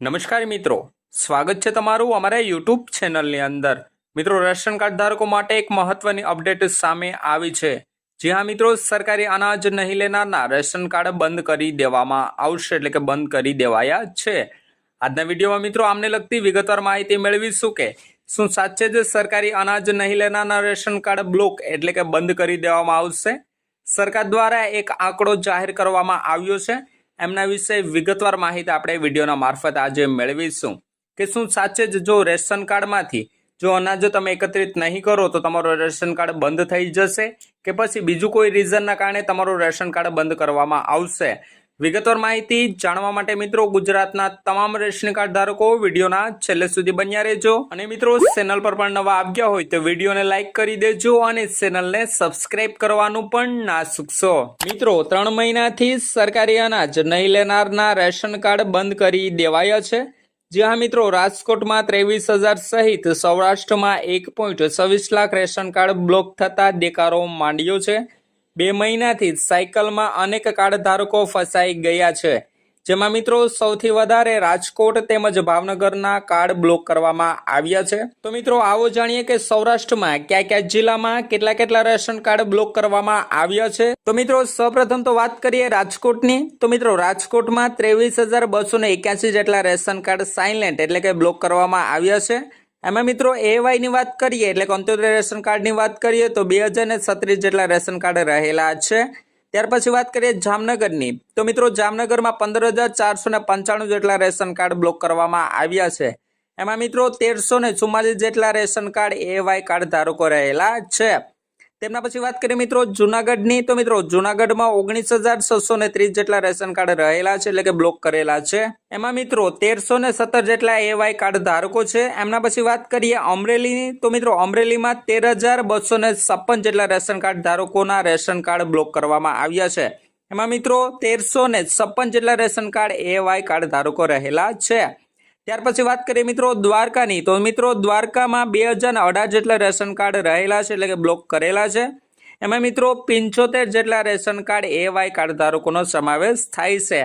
નમસ્કાર મિત્રો, સ્વાગત છે તમારું અમારા યુટ્યુબ ચેનલની અંદર. મિત્રો, રેશન કાર્ડ ધારકો માટે એક મહત્વની અપડેટ સામે આવી છે. જી હા મિત્રો, સરકારી અનાજ નહીં લેનારના રેશન કાર્ડ બંધ કરી દેવામાં આવશે, એટલે કે બંધ કરી દેવાયા છે. આજના વિડીયોમાં મિત્રો, આમને લગતી વિગતવાર માહિતી મેળવીશું કે શું સાચે જ સરકારી અનાજ નહીં લેનારના રેશન કાર્ડ બ્લોક એટલે કે બંધ કરી દેવામાં આવશે? સરકાર દ્વારા એક આંકડો જાહેર કરવામાં આવ્યો છે. એમના વિશે વિગતવાર માહિતી આપણે વિડીયોના મારફત આજે મેળવીશું. કે શું સાચે જ જો રેશન કાર્ડમાંથી જો અનાજ તમે એકત્રિત નહીં કરો તો તમારું રેશન કાર્ડ બંધ થઈ જશે? કે પછી બીજું કોઈ રીઝનના કારણે તમારું રેશન કાર્ડ બંધ કરવામાં આવશે? વિગતવાર માહિતી જાણવા માટે મિત્રો ગુજરાતના તમામ રેશન કાર્ડ ધારકો વિડીયોના છેલ્લે સુધી બન્યા રહેજો. અને મિત્રો, ચેનલ પર પણ નવા આવ્યા હોય તો વિડીયોને લાઈક કરી દેજો અને ચેનલને સબસ્ક્રાઇબ કરવાનું પણ ના ચૂકશો મિત્રો, ત્રણ મહિનાથી સરકારી અનાજ નહીં લેનારના રેશન કાર્ડ બંધ કરી દેવાયા છે. જી હા મિત્રો, રાજકોટમાં ત્રેવીસ હજાર સહિત સૌરાષ્ટ્રમાં એક પોઈન્ટ છવ્વીસ લાખ રેશન કાર્ડ બ્લોક થતા દેકારો માંડ્યો છે. બે મહિનાથી સાયકલમાં અનેક કાર્ડ ધારકો ફસાઈ ગયા છે. જેમાં મિત્રો સૌથી વધારે રાજકોટ તેમજ ભાવનગરના કાર્ડ બ્લોક કરવામાં આવ્યા છે. તો મિત્રો આવો જાણીએ કે સૌરાષ્ટ્રમાં કયા કયા જિલ્લામાં કેટલા કેટલા રેશન કાર્ડ બ્લોક કરવામાં આવ્યા છે. તો મિત્રો સૌપ્રથમ તો વાત કરીએ રાજકોટની. તો મિત્રો રાજકોટમાં ત્રેવીસ હજાર બસો એક્યાસી જેટલા રેશન કાર્ડ સાયલેન્ટ એટલે કે બ્લોક કરવામાં આવ્યા છે. એમાં મિત્રો એવાયની વાત કરીએ, એટલે અંત્યોદય રેશન કાર્ડની વાત કરીએ, તો બે હજાર જેટલા રેશન કાર્ડ રહેલા છે. ત્યાર પછી વાત કરીએ જામનગરની. તો મિત્રો જામનગરમાં પંદર જેટલા રેશન કાર્ડ બ્લોક કરવામાં આવ્યા છે. એમાં મિત્રો તેરસો જેટલા રેશન કાર્ડ એવાય કાર્ડ ધારકો રહેલા છે. તેમના પછી વાત કરીએ મિત્રો જુનાગઢની. તો મિત્રો જુનાગઢમાં ઓગણીસ હજાર છસો ને ત્રીસ જેટલા રેશન કાર્ડ રહેલા છે, એટલે કે બ્લોક કરેલા છે. એમાં મિત્રો તેરસો ને સત્તર જેટલા એવાય કાર્ડ ધારકો છે. એમના પછી વાત કરીએ અમરેલીની. તો મિત્રો અમરેલીમાં તેર હજાર બસો ને છપ્પન જેટલા રેશન કાર્ડ ધારકોના રેશન કાર્ડ બ્લોક કરવામાં આવ્યા છે. એમાં મિત્રો તેરસો ને છપ્પન જેટલા રેશન કાર્ડ એવાય કાર્ડ ધારકો રહેલા છે. ત્યાર પછી વાત કરીએ મિત્રો દ્વારકાની. તો મિત્રો દ્વારકામાં બે હજાર અઢાર જેટલા રેશન કાર્ડ રહેલા છે, એટલે કે બ્લોક કરેલા છે. એમાં મિત્રો પંચોતેર જેટલા રેશન કાર્ડ એવાય કાર્ડ ધારકોનો સમાવેશ થાય છે.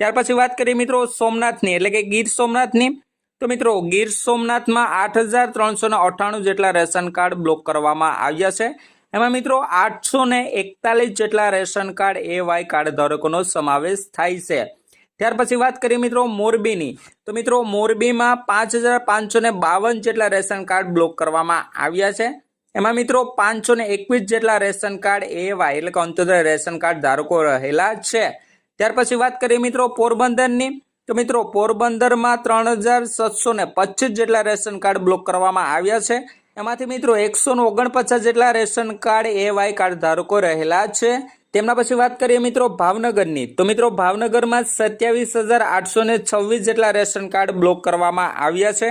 ત્યાર પછી વાત કરીએ મિત્રો સોમનાથની, એટલે કે ગીર સોમનાથની. તો મિત્રો ગીર સોમનાથમાં આઠ હજાર ત્રણસો ને અઠ્ઠાણું જેટલા રેશન કાર્ડ બ્લોક કરવામાં આવ્યા છે. એમાં મિત્રો આઠસો એકતાલીસ જેટલા ration card A Y card ધારકોનો સમાવેશ થાય છે. ત્યાર પછી વાત કરીએ મિત્રો મોરબીની. તો મિત્રો મોરબીમાં પાંચ હજાર પાંચસો ને બાવન જેટલા રેશન કાર્ડ બ્લોક કરવામાં આવ્યા છે. એમાં મિત્રો પાંચસો ને એકવીસ જેટલા રેશન કાર્ડ એવાય એટલે કે અંત્યોદય રેશન કાર્ડ ધારકો રહેલા છે. ત્યાર પછી વાત કરીએ મિત્રો પોરબંદરની. તો મિત્રો પોરબંદરમાં ત્રણ હજાર સાતસો ને પચીસ જેટલા રેશન કાર્ડ બ્લોક કરવામાં આવ્યા છે. એમાંથી મિત્રો એકસો ને ઓગણપચાસ જેટલા રેશન કાર્ડ એવાય કાર્ડ ધારકો રહેલા છે. તેમના પછી વાત કરીએ મિત્રો ભાવનગરની. તો મિત્રો ભાવનગરમાં સત્યાવીસ હજાર આઠસો ને છવ્વીસ જેટલા રેશન કાર્ડ બ્લોક કરવામાં આવ્યા છે.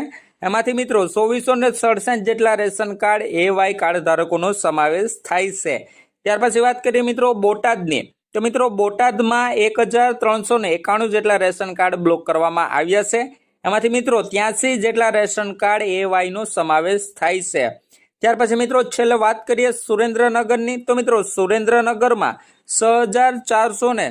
એમાંથી મિત્રો ચોવીસો ને સડસઠ જેટલા રેશન કાર્ડ એવાય કાર્ડ ધારકોનો સમાવેશ થાય છે. ત્યાર પછી વાત કરીએ મિત્રો બોટાદની. તો મિત્રો બોટાદમાં એક હજાર ત્રણસો ને એકાણું જેટલા રેશન કાર્ડ બ્લોક કરવામાં આવ્યા છે. એમાંથી મિત્રો ત્યાંસી જેટલા રેશન કાર્ડ એવાયનો સમાવેશ થાય છે. ત્યાર પછી મિત્રો છેલ્લે વાત કરીએ સુરેન્દ્રનગરની. તો મિત્રો સુરેન્દ્રનગરમાં છ હજાર ચારસો ને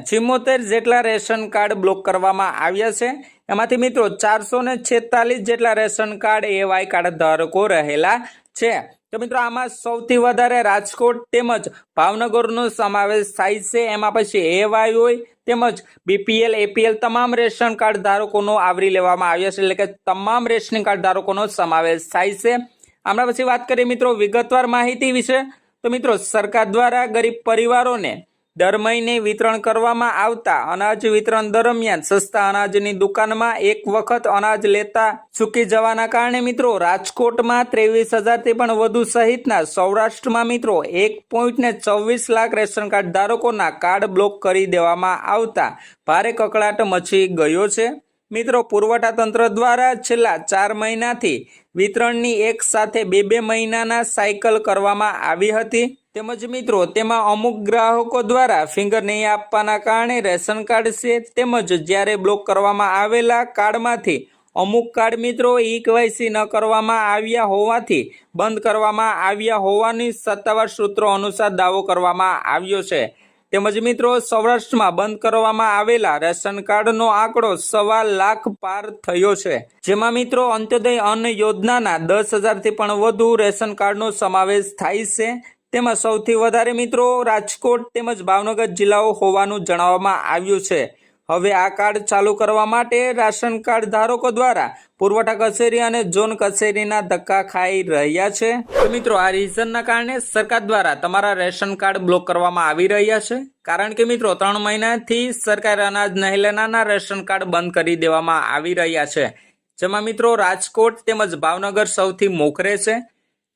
જેટલા રેશન કાર્ડ બ્લોક કરવામાં આવ્યા છે. એમાંથી મિત્રો ચારસો ને જેટલા રેશન કાર્ડ એવાય કાર્ડ ધારકો રહેલા છે. તો મિત્રો આમાં સૌથી વધારે રાજકોટ તેમજ ભાવનગરનો સમાવેશ થાય છે. એમાં પછી એવાય હોય તેમજ બીપીએલ એપીએલ તમામ રેશન કાર્ડ ધારકોનો આવરી લેવામાં આવ્યા છે. એટલે કે તમામ રેશન કાર્ડ ધારકોનો સમાવેશ થાય છે. આમના પછી વાત કરીએ મિત્રો વિગતવાર માહિતી વિશે. તો મિત્રો, સરકાર દ્વારા ગરીબ પરિવારોને દર મહિને વિતરણ કરવામાં આવતા અનાજ વિતરણ દરમિયાન સસ્તા અનાજની દુકાનમાં એક વખત અનાજ લેતા ચૂકી જવાના કારણે મિત્રો, રાજકોટમાં ત્રેવીસ હજારથી પણ વધુ સહિતના સૌરાષ્ટ્રમાં મિત્રો એક પોઈન્ટને ચોવીસ લાખ રેશન કાર્ડ ધારકોના કાર્ડ બ્લોક કરી દેવામાં આવતા. ભારે કકળાટ મચી ગયો છે. મિત્રો, પુરવઠા તંત્ર દ્વારા છેલ્લા ચાર મહિનાથી વિતરણની એક સાથે બે બે મહિનાના સાયકલ કરવામાં આવી હતી. તેમજ મિત્રો, તેમાં અમુક ગ્રાહકો દ્વારા ફિંગર નહીં આપવાના કારણે રેશન કાર્ડ છે, તેમજ જ્યારે બ્લોક કરવામાં આવેલા કાર્ડમાંથી અમુક કાર્ડ મિત્રો ઈ કેવાયસી ન કરવામાં આવ્યા હોવાથી બંધ કરવામાં આવ્યા હોવાની સત્તાવાર સૂત્રો અનુસાર દાવો કરવામાં આવ્યો છે. તેમજ મિત્રો સૌરાષ્ટ્રમાં બંધ કરવામાં આવેલા રેશન કાર્ડનો આંકડો સવા લાખ પાર થયો છે. જેમાં મિત્રો અંત્યોદય અન્ન યોજનાના દસ હજારથી પણ વધુ રેશન કાર્ડનો સમાવેશ થાય છે. તેમાં સૌથી વધારે મિત્રો રાજકોટ તેમજ ભાવનગર જિલ્લાઓ હોવાનું જણાવવામાં આવ્યું છે. હવે આ કાર્ડ ચાલુ કરવા માટે રાશન કાર્ડ ધારકો દ્વારા પુરવઠા કચેરી અને ઝોન કચેરીના ધક્કા ખાઈ રહ્યા છે. તો મિત્રો, આ રીઝનના કારણે સરકાર દ્વારા તમારા રેશન કાર્ડ બ્લોક કરવામાં આવી રહ્યા છે. કારણ કે મિત્રો, ત્રણ મહિનાથી સરકાર અનાજ નહીં લેનારના રેશન કાર્ડ બંધ કરી દેવામાં આવી રહ્યા છે. જેમાં મિત્રો, રાજકોટ તેમજ ભાવનગર સૌથી મોખરે છે.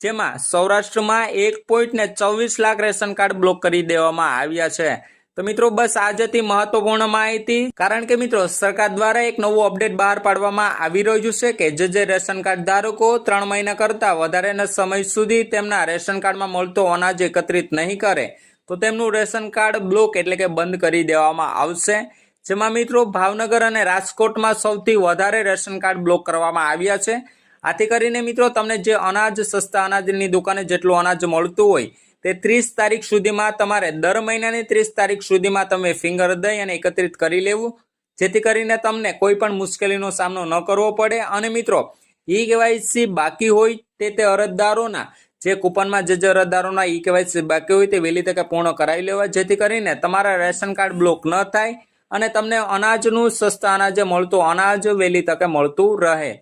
જેમાં સૌરાષ્ટ્રમાં એક પોઈન્ટ ને ચોવીસ લાખ રેશન કાર્ડ બ્લોક કરી દેવામાં આવ્યા છે. તો મિત્રો, બસ આજ હતી મહત્વપૂર્ણ માહિતી. કારણ કે મિત્રો, સરકાર દ્વારા એક નવું અપડેટ બહાર પાડવામાં આવી રહ્યું છે કે જે જે રેશન કાર્ડ ધારકો ત્રણ મહિના કરતા વધારેના સમય સુધી તેમના રેશન કાર્ડમાં મળતો અનાજ એકત્રિત નહીં કરે, તો તેમનું રેશન કાર્ડ બ્લોક એટલે કે બંધ કરી દેવામાં આવશે. જેમાં મિત્રો, ભાવનગર અને રાજકોટમાં સૌથી વધારે રેશન કાર્ડ બ્લોક કરવામાં આવ્યા છે. આથી કરીને મિત્રો, તમને જે અનાજ, સસ્તા અનાજની દુકાને જેટલું અનાજ મળતું હોય તે ત્રીસ તારીખ સુધીમાં તમારે દર મહિનાની ત્રીસ તારીખ સુધીમાં તમે ફિંગર દઈ અને એકત્રિત કરી લેવું. જેથી કરીને તમને કોઈ પણ મુશ્કેલીનો સામનો ન કરવો પડે. અને મિત્રો ઈ કેવાયસી બાકી હોય તે તે અરજદારોના. જે કૂપનમાં જે જે અરજદારોના ઈ કેવાયસી બાકી હોય તે વહેલી તકે પૂર્ણ કરાવી લેવા જેથી કરીને તમારા રેશન કાર્ડ બ્લોક ન થાય અને તમને અનાજનું સસ્તા અનાજે મળતું અનાજ વહેલી તકે મળતું રહે.